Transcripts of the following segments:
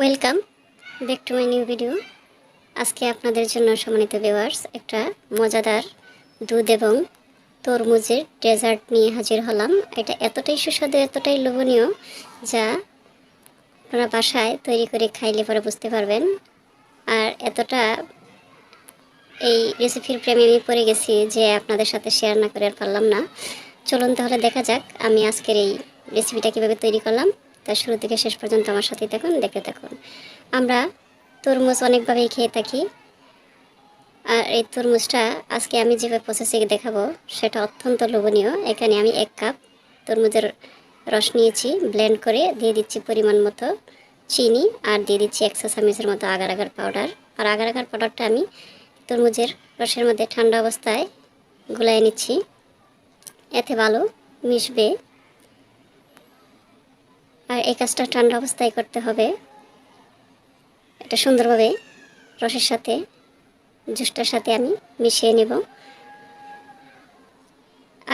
Welcome back to my new video আজকে আপনাদের জন্য সম্মানিত ভিউয়ার্স একটা মজাদার দুধ এবং তরমুজের ডেজার্ট নিয়ে হাজির হলাম। এটা এতটাই সুস্বাদু, এতটাই লোভনীয় যা আপনারা বাসায় তৈরি করে খাইলে পরে বুঝতে পারবেন। আর এতটা এই রেসিপির প্রেমে আমি পড়ে গেছি যে আপনাদের সাথে শেয়ার না করে আর পারলাম না। চলুন তাহলে দেখা যাক আমি আজকের এই রেসিপিটা কীভাবে তৈরি করলাম। তা শুরু থেকে শেষ পর্যন্ত আমার সাথেই থাকুন, দেখতে থাকুন। আমরা তরমুজ অনেকভাবেই খেয়ে থাকি। আর এই তরমুজটা আজকে আমি যেভাবে প্রসেসিং দেখাবো, সেটা অত্যন্ত লোভনীয়। এখানে আমি এক কাপ তরমুজের রস নিয়েছি ব্লেন্ড করে দিয়ে দিচ্ছি পরিমাণ মতো চিনি আর দিয়ে দিচ্ছি একশো চামিচের মতো আগার আগার পাউডার আর আগার আগার পাউডারটা আমি তরমুজের রসের মধ্যে ঠান্ডা অবস্থায় গুলাই নিচ্ছি। এতে ভালো মিশবে। আর এই কাজটা ঠান্ডা অবস্থায় করতে হবে। এটা সুন্দরভাবে রসের সাথে, জুসটার সাথে আমি মিশিয়ে নেব।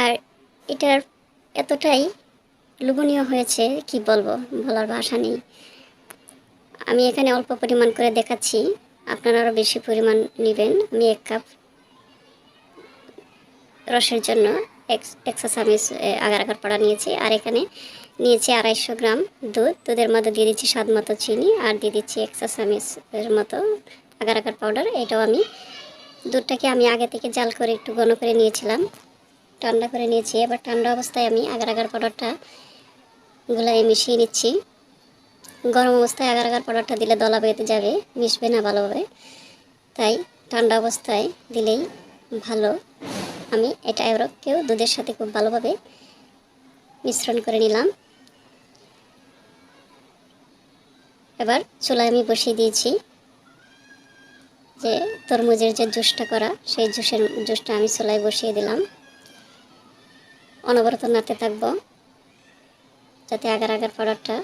আর এটার এতটাই লোভনীয় হয়েছে, কি বলব, বলার ভাষা নেই। আমি এখানে অল্প পরিমাণ করে দেখাচ্ছি, আপনারা আরও বেশি পরিমাণ নেবেন। আমি এক কাপ রসের জন্য একশো চামিচ আগার আগার পড়া নিয়েছি। আর এখানে নিয়েছি আড়াইশো গ্রাম দুধ। দুধের মধ্যে দিয়ে দিচ্ছি স্বাদ মতো চিনি আর দিয়ে দিচ্ছি একশো চামিচের মতো আগার আগার পাউডার। এটাও আমি দুধটাকে আমি আগে থেকে জাল করে একটু ঘন করে নিয়েছিলাম। ঠান্ডা করে নিয়েছি। এবার ঠান্ডা অবস্থায় আমি আগার আগার পাউডারটা গুলাই মিশিয়ে নিচ্ছি। গরম অবস্থায় আগার আগার পাউডারটা দিলে দলা বেঁধে যাবে, মিশবে না ভালোভাবে। তাই ঠান্ডা অবস্থায় দিলেই ভালো। আমি এটা কেউ দুধের সাথে খুব ভালোভাবে মিশ্রণ করে নিলাম। এবার চুলায় আমি বসিয়ে দিয়েছি যে তরমুজের যে জুসটা করা, সেই জুসের জুসটা আমি চুলায় বসিয়ে দিলাম। অনবরত নাড়তে থাকব যাতে আগার আগার পাউডারটা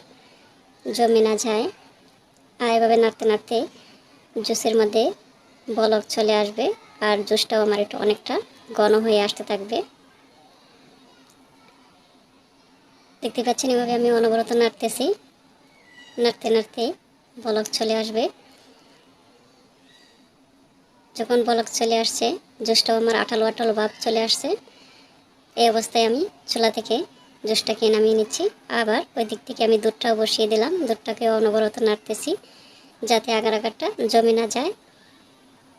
জমে না যায়। আর এভাবে নাড়তে নাড়তে জুসের মধ্যে বলক চলে আসবে, আর জুসটাও আমার একটু অনেকটা ঘন হয়ে আসতে থাকবে। দেখতে পাচ্ছেন, এভাবে আমি অনবরত নাড়তেছি। নাড়তে নাড়তে বলক চলে আসবে। যখন বলক চলে আসছে, জুসটাও আমার আঠালো আঠালো ভাব চলে আসছে। এই অবস্থায় আমি চুলা থেকে জুসটাকে নামিয়ে নিচ্ছি। আবার ওই দিক থেকে আমি দুধটাও বসিয়ে দিলাম। দুধটাকে অনবরত নাড়তেছি, যাতে আগার আগারটা জমে না যায়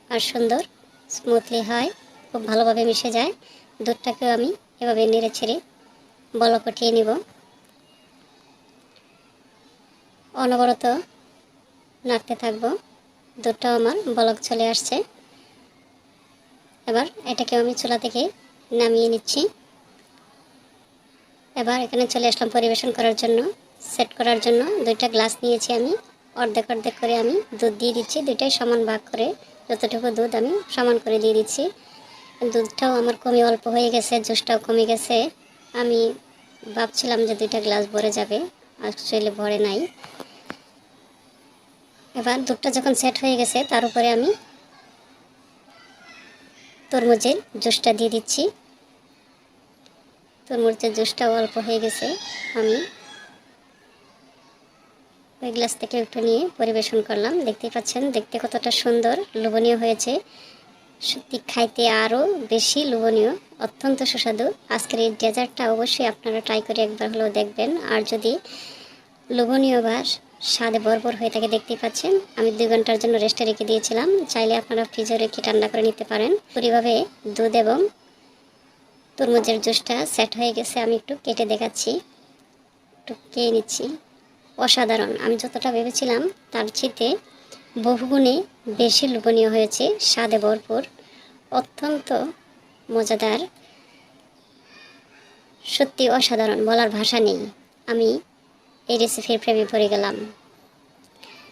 আর সুন্দর স্মুথলি হয়। খুব ভালোভাবে মিশে যায়। দুধটাকেও আমি এভাবে নেড়ে ছেড়ে বলক উঠিয়ে নিব। অনবরত নাড়তে থাকব। দুধটাও আমার বলক চলে আসছে। এবার এটাকেও আমি চুলা থেকে নামিয়ে নিচ্ছি। এবার এখানে চলে আসলাম পরিবেশন করার জন্য। সেট করার জন্য দুইটা গ্লাস নিয়েছি আমি। অর্ধেক অর্ধেক করে আমি দুধ দিয়ে দিচ্ছি। দুইটাই সমান ভাগ করে যতটুকু দুধ আমি সমান করে দিয়ে দিচ্ছি। দুধটাও আমার কমে, অল্প হয়ে গেছে, জুসটাও কমে গেছে। আমি ভাবছিলাম যে দুইটা গ্লাস ভরে যাবে অ্যাকচুয়ালি ভরে নাই। এবার দুধটা যখন সেট হয়ে গেছে, তার উপরে আমি তরমুজের জুসটা দিয়ে দিচ্ছি। তরমুজের জুসটাও অল্প হয়ে গেছে। আমি ওই গ্লাস থেকে একটু নিয়ে পরিবেশন করলাম। দেখতে পাচ্ছেন, দেখতে কতটা সুন্দর, লোভনীয় হয়েছে। সত্যি খাইতে আরও বেশি লোভনীয়, অত্যন্ত সুস্বাদু। আজকের এই ডেজার্টটা অবশ্যই আপনারা ট্রাই করে একবার হলেও দেখবেন। আর যদি লোভনীয় বা স্বাদে বরবর হয়ে থাকে দেখতেই পাচ্ছেন, আমি দুই ঘণ্টার জন্য রেস্টে রেখে দিয়েছিলাম। চাইলে আপনারা ফ্রিজে রেখে ঠান্ডা করে নিতে পারেন। পুরিভাবে দুধ এবং তরমুজের জুসটা সেট হয়ে গেছে, আমি একটু কেটে দেখাচ্ছি। একটু খেয়ে নিচ্ছি। অসাধারণ। আমি যতটা ভেবেছিলাম, তার চেয়ে বহুগুণে বেশি লোভনীয় হয়েছে স্বাদে ভরপুর, অত্যন্ত মজাদার, সত্যি অসাধারণ বলার ভাষা নেই। আমি এই রেসিপির প্রেমে পড়ে গেলাম।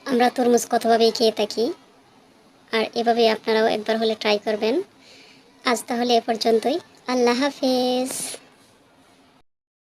আমরা তরমুজ কতভাবেই খেয়ে থাকি, আর এভাবে আপনারাও একবার হলে ট্রাই করবেন। আজ তাহলে এ পর্যন্তই। আল্লাহ হাফেজ।